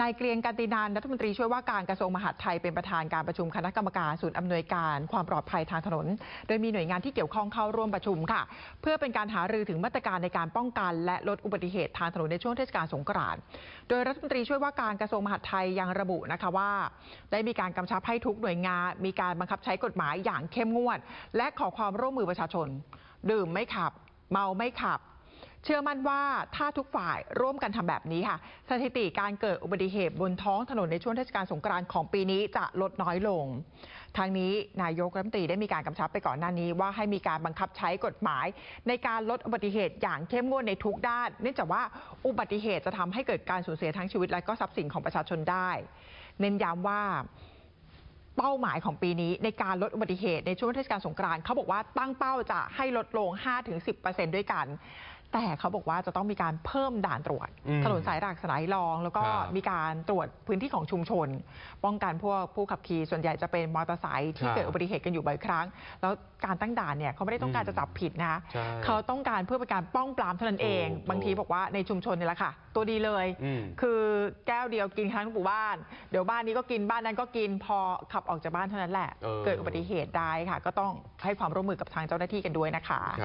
นายเกรียงกันตินันรัฐมนตรีช่วยว่าการกระทรวงมหาดไทยเป็นประธานการประชุมคณะกรรมการศูนย์อำนวยการความปลอดภัยทางถนน โดยมีหน่วยงานที่เกี่ยวข้องเข้าร่วมประชุมค่ะ เพื่อเป็นการหารือถึงมาตรการในการป้องกัน และลดอุบัติเหตุทางถนนในช่วงเทศกาลสงกรานต์โดยรัฐมนตรีช่วยว่าการกระทรวงมหาดไทยยังระบุนะคะว่า ได้มีการกำชับให้ทุกหน่วยงาน มีการบังคับใช้กฎหมายอย่างเข้มงวด และขอความร่วมมือประชาชน ดื่มไม่ขับ เมาไม่ขับ เชื่อมั่นว่าถ้าทุกฝ่ายร่วมกันทำแบบนี้ค่ะสถิติการเกิดอุบัติเหตุบนท้องถนนในช่วงเทศกาลสงกรานต์ของปีนี้จะลดน้อยลง ทางนี้นายกรัฐมนตรีได้มีการกำชับไปก่อนหน้านี้ ว่าให้มีการบังคับใช้กฎหมาย ในการลดอุบัติเหตุอย่างเข้มงวดในทุกด้าน เนื่องจากว่าอุบัติเหตุจะทำให้เกิดการสูญเสียทั้งชีวิตและก็ทรัพย์สินของประชาชนได้ เน้นย้ำว่า เป้าหมายของปีนี้ในการลดอุบัติเหตุในช่วงเทศกาลสงกรานต์เขาบอกว่าตั้งเป้าจะให้ลดลง 5-10%ด้วยกัน แต่เขาบอกว่าจะต้องมีการเพิ่มด่านตรวจ อืมถนนสายหลักสายรอง แล้วก็ครับมีการตรวจพื้นที่ของชุมชน ป้องกันพวกผู้ขับขี่ส่วนใหญ่จะเป็นมอเตอร์ไซค์ที่ครับเกิดอุบัติเหตุกันอยู่บ่อยครั้ง แล้วการตั้งด่านเนี่ยเขาไม่ได้ต้องการอืมจะจับผิดนะใช่เขาต้องการเพื่อเป็นการป้องปรามเท่านั้นเอง ถูกบางทีบอกว่าในชุมชนเนี่ยแหละค่ะ ตัวดีเลย อืม คือแก้วเดียวกินทั้งหมู่บ้าน เดี๋ยวบ้านนี้ก็กินบ้านนั้นก็กินพอขับออกจากบ้านเท่านั้นแหละเออเกิดอุบัติเหตุได้ค่ะ ก็ต้องให้ความร่วมมือกับทางเจ้าหน้าที่กันด้วยนะคะครับ